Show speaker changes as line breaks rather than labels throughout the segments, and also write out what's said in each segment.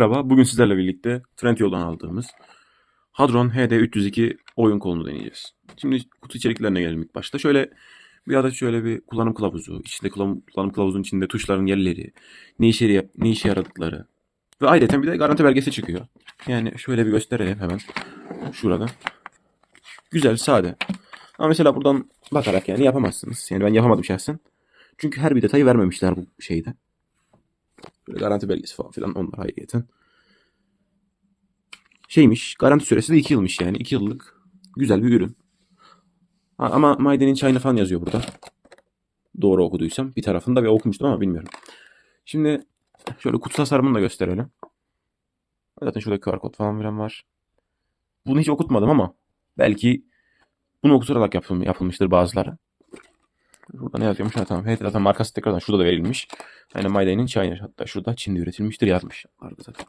Merhaba, bugün sizlerle birlikte Trendyol'dan aldığımız Hadron HD302 oyun kolunu deneyeceğiz. Şimdi kutu içeriklerine gelelim ilk başta. Şöyle bir adet şöyle bir kullanım kılavuzu, içinde kullanım, kullanım kılavuzunun içinde tuşların yerleri, ne işe, ne işe yaradıkları ve ayrıca bir de garanti belgesi çıkıyor. Yani şöyle bir gösterelim hemen şurada. Güzel, sade. Ama mesela buradan bakarak yani yapamazsınız. Yani ben yapamadım şahsen. Çünkü her bir detayı vermemişler bu şeyde. Böyle garanti belgesi falan filan onlar ayrıyeten. Şeymiş garanti süresi de 2 yılmış yani. 2 yıllık güzel bir ürün. Ha, ama Maiden'in çayını falan yazıyor burada. Doğru okuduysam. Bir tarafında ve okumuştum ama bilmiyorum. Şimdi şöyle kutu tasarımını da gösterelim. Zaten şurada QR kod falan filan var. Bunu hiç okutmadım ama belki bunu okutarak yapılm- yapılmıştır bazıları. Burada ne yazıyormuş? Ha, tamam. Evet zaten markası tekrardan şurada da verilmiş. My Day'nin China. Hatta şurada Çin'de üretilmiştir yazmış. Vardı zaten.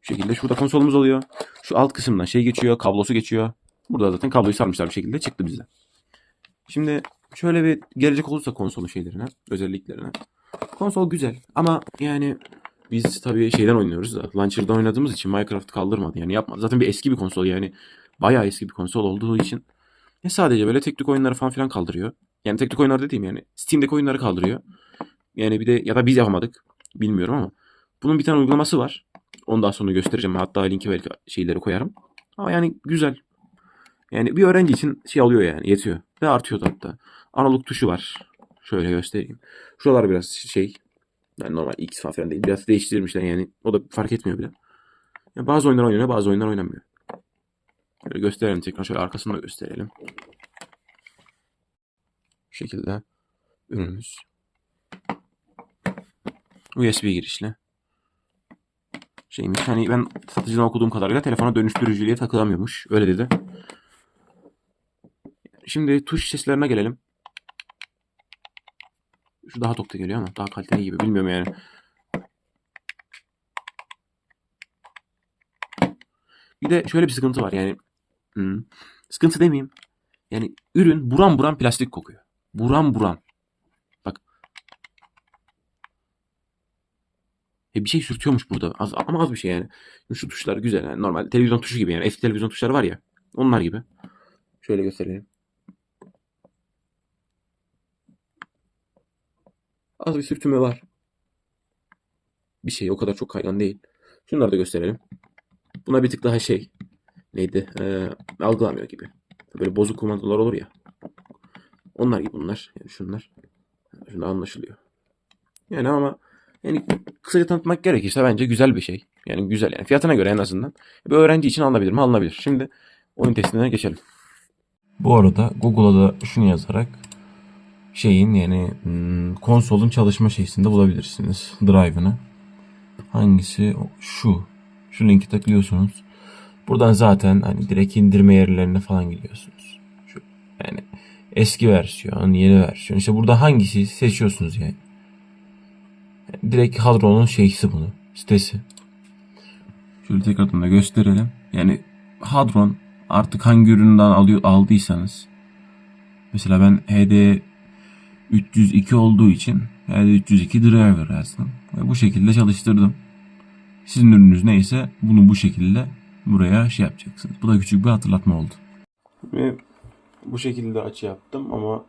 Bu şekilde şurada konsolumuz oluyor. Şu alt kısımdan şey geçiyor. Kablosu geçiyor. Burada zaten kabloyu sarmışlar bir şekilde. Çıktı bize. Şimdi şöyle bir gelecek olursa konsolun şeylerine, özelliklerine. Konsol güzel ama yani biz tabii şeyden oynuyoruz da Launcher'dan oynadığımız için Minecraft kaldırmadı yani yapmadı. Zaten bir eski bir konsol yani bayağı eski bir konsol olduğu için ne sadece böyle tek tük oyunları falan filan kaldırıyor. Yani tek tük oyunlar dediğim yani Steam'deki oyunları kaldırıyor. Yani bir de ya da biz yapamadık. Bilmiyorum ama. Bunun bir tane uygulaması var. Onu daha sonra göstereceğim. Hatta linki belki şeyleri koyarım. Ama yani güzel. Yani bir öğrenci için şey alıyor yani yetiyor. Ve artıyor hatta. Analog tuşu var. Şöyle göstereyim. Şuralar biraz şey. Yani normal X falan değil. Biraz değiştirmişler yani. O da fark etmiyor bile. Yani bazı oyunlar oynanıyor bazı oyunlar oynamıyor. Şöyle gösterelim tekrar. Şöyle arkasını da gösterelim. Şekilde ürünümüz. USB girişli. Şeymiş hani ben satıcıdan okuduğum kadarıyla telefona dönüştürücülüğe takılamıyormuş. Öyle dedi. Şimdi tuş seslerine gelelim. Şu daha tok da geliyor ama daha kaliteli gibi. Bilmiyorum yani. Bir de şöyle bir sıkıntı var yani. Hmm, sıkıntı demeyeyim. Yani ürün buram buram plastik kokuyor. Buram buram. Bak. E bir şey sürtüyormuş burada. Az, ama az bir şey yani. Şu tuşlar güzel. Yani normal televizyon tuşu gibi yani. Eski televizyon tuşları var ya. Onlar gibi. Şöyle göstereyim. Az bir sürtünme var. Bir şey o kadar çok kaygan değil. Şunları da gösterelim. Buna bir tık daha şey. Neydi? Ee, algılamıyor gibi. Böyle bozuk kumandalar olur ya. Onlar gibi bunlar. Yani şunlar. Şunda anlaşılıyor. Yani ama yani kısaca tanıtmak gerekirse bence güzel bir şey. Yani güzel yani fiyatına göre en azından. Bir öğrenci için alınabilir mi? Alınabilir. Şimdi oyun testine geçelim. Bu arada Google'a da şunu yazarak şeyin yani hmm, konsolun çalışma şeysinde bulabilirsiniz. Drive'ını. Hangisi? Şu. Şu linki tıklıyorsunuz. Buradan zaten hani direkt indirme yerlerine falan gidiyorsunuz. Şu, yani eski versiyon, yeni versiyon. İşte burada hangisi seçiyorsunuz yani. direkt Hadron'un şeysi bunu. Sitesi. Şöyle tekrardan da gösterelim. Yani Hadron artık hangi üründen alıyor aldıysanız mesela ben HD 302 olduğu için HD 302 driver yazdım. Ve bu şekilde çalıştırdım. Sizin ürününüz neyse bunu bu şekilde buraya şey yapacaksınız. Bu da küçük bir hatırlatma oldu. Ve bu şekilde açı yaptım ama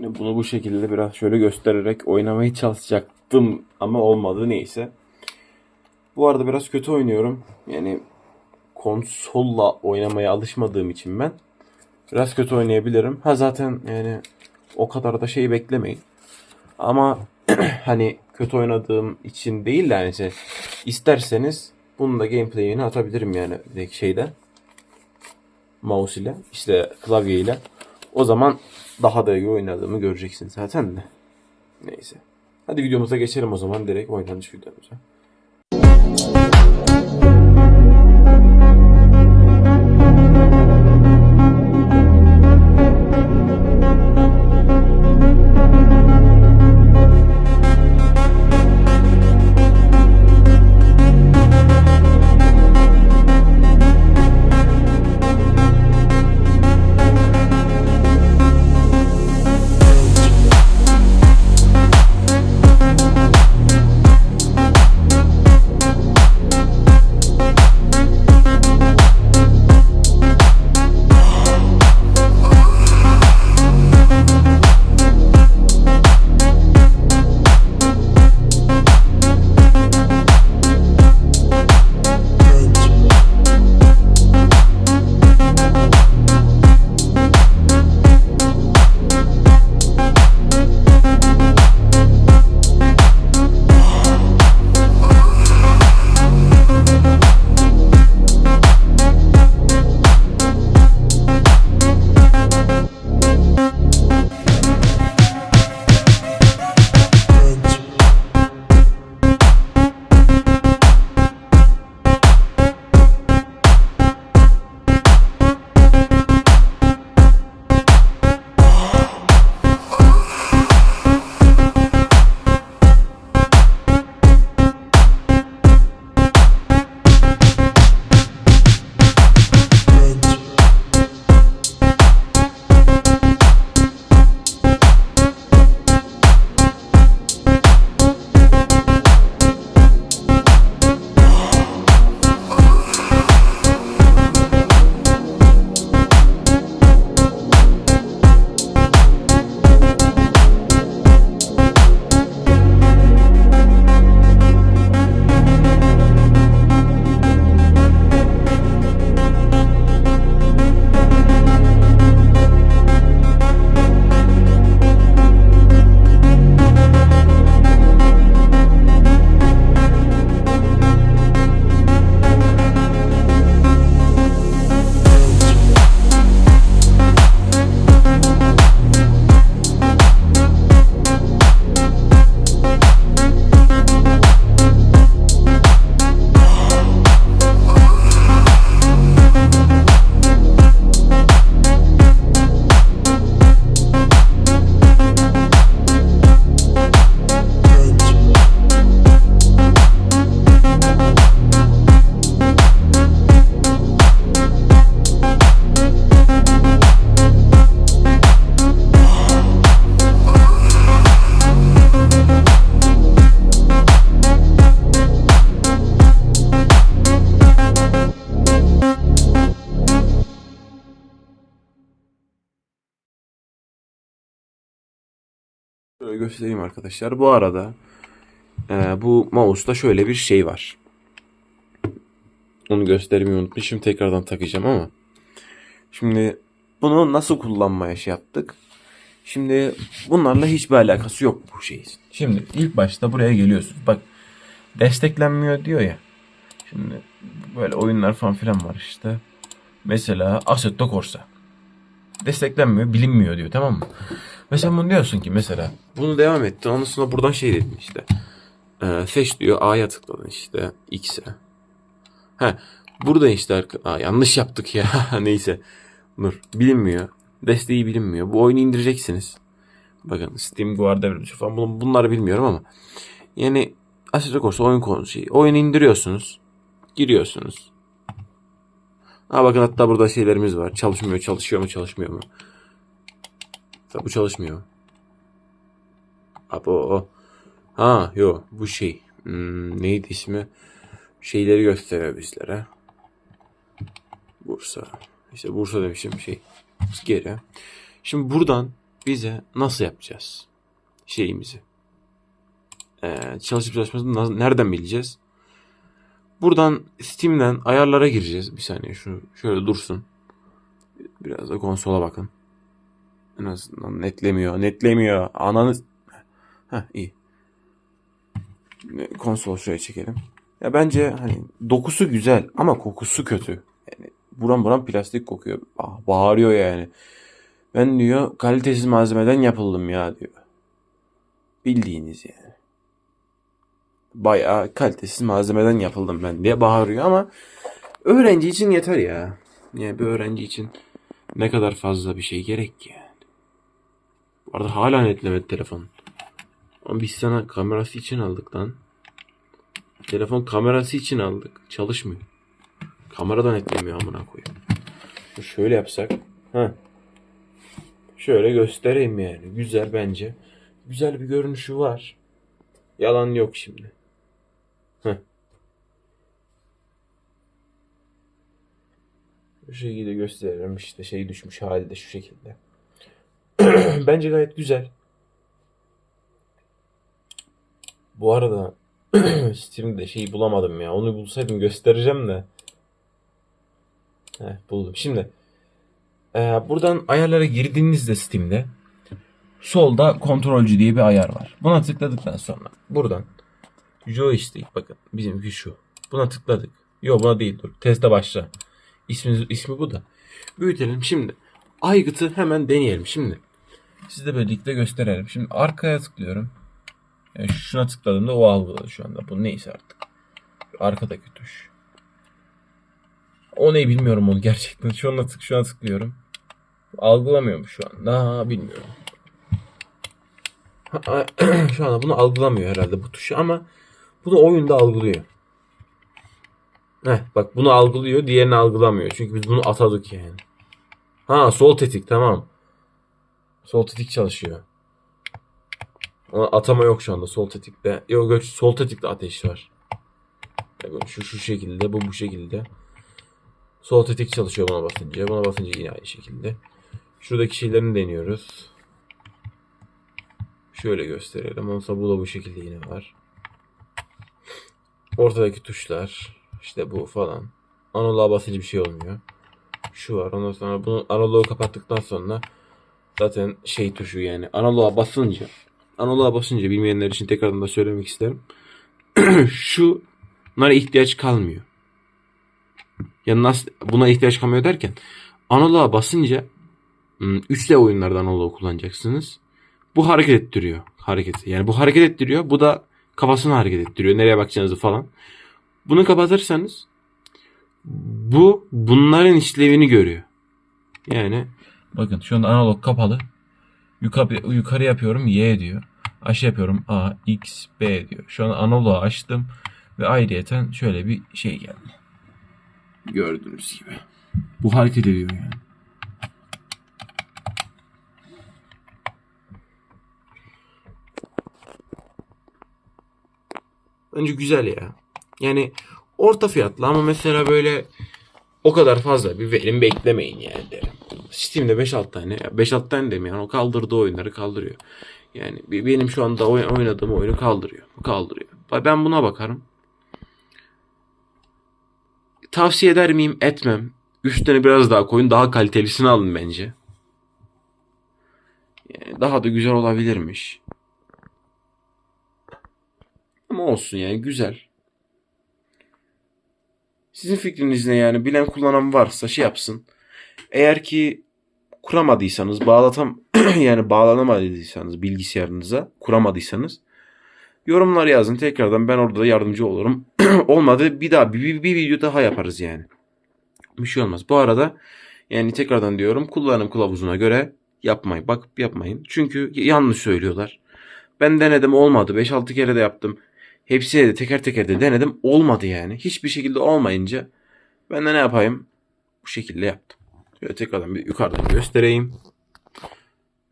bunu bu şekilde biraz şöyle göstererek oynamaya çalışacaktım ama olmadı neyse. Bu arada biraz kötü oynuyorum. Yani konsolla oynamaya alışmadığım için ben biraz kötü oynayabilirim. Ha zaten yani o kadar da şey beklemeyin. Ama hani kötü oynadığım için değil de yani şey, isterseniz bunun da gameplay'ini atabilirim yani direkt şeyde. Mouse ile işte klavye ile. O zaman daha da iyi oynadığımı göreceksin zaten de. Neyse. Hadi videomuza geçelim o zaman direkt oynanış videomuza. Göstereyim arkadaşlar. Bu arada e, bu mouse'da şöyle bir şey var. Onu göstermeyi unutmuşum. Tekrardan takacağım ama. Şimdi bunu nasıl kullanmaya şey yaptık? Şimdi bunlarla hiçbir alakası yok bu şeyin. Şimdi ilk başta buraya geliyorsunuz. Bak desteklenmiyor diyor ya. Şimdi böyle oyunlar falan filan var işte. Mesela Assetto Corsa. Desteklenmiyor, bilinmiyor diyor tamam mı? Ve sen bunu diyorsun ki mesela bunu devam ettin. Ondan sonra buradan şey dedin işte. Ee, seç diyor A'ya tıkladın işte X'e. He burada işte Aa, yanlış yaptık ya neyse. Dur bilinmiyor. Desteği bilinmiyor. Bu oyunu indireceksiniz. Bakın Steam Guard devrilmiş falan Bun- bunları bilmiyorum ama. Yani Assetto Corsa oyun konusu şey. Oyunu indiriyorsunuz. Giriyorsunuz. Ha bakın hatta burada şeylerimiz var. Çalışmıyor, çalışıyor mu, çalışmıyor mu? Bu çalışmıyor. Abi o, o. Ha yo bu şey. Hmm, neydi ismi? Şeyleri gösteriyor bizlere. Bursa. İşte Bursa demişim şey. Geri. Şimdi buradan bize nasıl yapacağız? Şeyimizi. Ee, çalışıp çalışmasını nereden bileceğiz? Buradan Steam'den ayarlara gireceğiz. Bir saniye şu şöyle dursun. Biraz da konsola bakın. En azından netlemiyor. Netlemiyor. Ananı... Heh iyi. Konsol şuraya çekelim. Ya bence hani dokusu güzel ama kokusu kötü. Yani buram buram plastik kokuyor. Ah, bağırıyor yani. Ben diyor kalitesiz malzemeden yapıldım ya diyor. Bildiğiniz yani. Bayağı kalitesiz malzemeden yapıldım ben diye bağırıyor ama öğrenci için yeter ya. Yani bir öğrenci için ne kadar fazla bir şey gerek ki arada hala netlemedi telefon. Ama biz sana kamerası için aldık lan. Telefon kamerası için aldık. Çalışmıyor. Kamera da netlemiyor amına koyayım. Şöyle yapsak. Ha. Şöyle göstereyim yani. Güzel bence. Güzel bir görünüşü var. Yalan yok şimdi. Heh. Bu şekilde gösteririm işte şey düşmüş hali de şu şekilde. Bence gayet güzel. Bu arada Steam'de şeyi bulamadım ya. Onu bulsaydım göstereceğim de. Heh, buldum. Şimdi e, buradan ayarlara girdiğinizde Steam'de solda kontrolcü diye bir ayar var. Buna tıkladıktan sonra buradan joystick bakın bizimki şu. Buna tıkladık. Yok buna değil dur. Teste başla. İsmi, ismi bu da. Büyütelim şimdi. Aygıt'ı hemen deneyelim şimdi. Sizle birlikte gösterelim. Şimdi arkaya tıklıyorum. Yani şuna tıkladığımda o algıladı şu anda. Bu neyse artık. Arkadaki tuş. O ne bilmiyorum onu gerçekten. Şuna, tık, şuna tıklıyorum. Algılamıyor mu şu an? Daha bilmiyorum. Şu anda bunu algılamıyor herhalde bu tuşu ama bunu oyunda algılıyor. Heh, bak bunu algılıyor, diğerini algılamıyor. Çünkü biz bunu atadık yani. Ha sol tetik tamam. Sol tetik çalışıyor. Ama atama yok şu anda sol tetikte. Yok sol tetikte ateş var. Şu şu şekilde, bu bu şekilde. Sol tetik çalışıyor buna basınca. Buna basınca yine aynı şekilde. Şuradaki şeylerini deniyoruz. Şöyle gösterelim. Onsa bu da bu şekilde yine var. Ortadaki tuşlar. işte bu falan. Analoğa basınca bir şey olmuyor. Şu var. Ondan sonra bunu analoğu kapattıktan sonra zaten şey tuşu yani analoğa basınca analoğa basınca bilmeyenler için tekrardan da söylemek isterim. Şu bunlara ihtiyaç kalmıyor. Ya nasıl buna ihtiyaç kalmıyor derken analoğa basınca 3D oyunlarda analoğu kullanacaksınız. Bu hareket ettiriyor hareketi. Yani bu hareket ettiriyor. Bu da kafasını hareket ettiriyor. Nereye bakacağınızı falan. Bunu kapatırsanız bu bunların işlevini görüyor. Yani bakın şu anda analog kapalı. Yukarı, yukarı yapıyorum Y diyor. Aşağı yapıyorum A, X, B diyor. Şu an analogu açtım ve ayrıyeten şöyle bir şey geldi. Gördüğünüz gibi. Bu hareket ediyor yani. Bence güzel ya. Yani orta fiyatlı ama mesela böyle o kadar fazla bir verim beklemeyin yani derim. Steam'de 5-6 tane, 5-6 tane demiyorum yani o kaldırdığı oyunları kaldırıyor. Yani be- benim şu anda oy- oynadığım oyunu kaldırıyor. Kaldırıyor. Ben buna bakarım. Tavsiye eder miyim? Etmem. Üstüne biraz daha koyun. Daha kalitelisini alın bence. Yani daha da güzel olabilirmiş. Ama olsun yani güzel. Sizin fikriniz ne yani? Bilen kullanan varsa şey yapsın. Eğer ki kuramadıysanız, bağlatam yani bağlanamadıysanız bilgisayarınıza, kuramadıysanız yorumlar yazın. Tekrardan ben orada da yardımcı olurum. Olmadı bir daha bir, bir video daha yaparız yani. Bir şey olmaz. Bu arada yani tekrardan diyorum kullanım kılavuzuna göre yapmayın. Bak yapmayın. Çünkü yanlış söylüyorlar. Ben denedim olmadı. 5-6 kere de yaptım. Hepsine de teker teker de denedim. Olmadı yani. Hiçbir şekilde olmayınca ben de ne yapayım? Bu şekilde yaptım. Şöyle tekrardan bir yukarıdan göstereyim.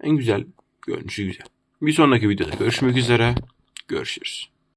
En güzel görünüşü güzel. Bir sonraki videoda görüşmek üzere. Görüşürüz.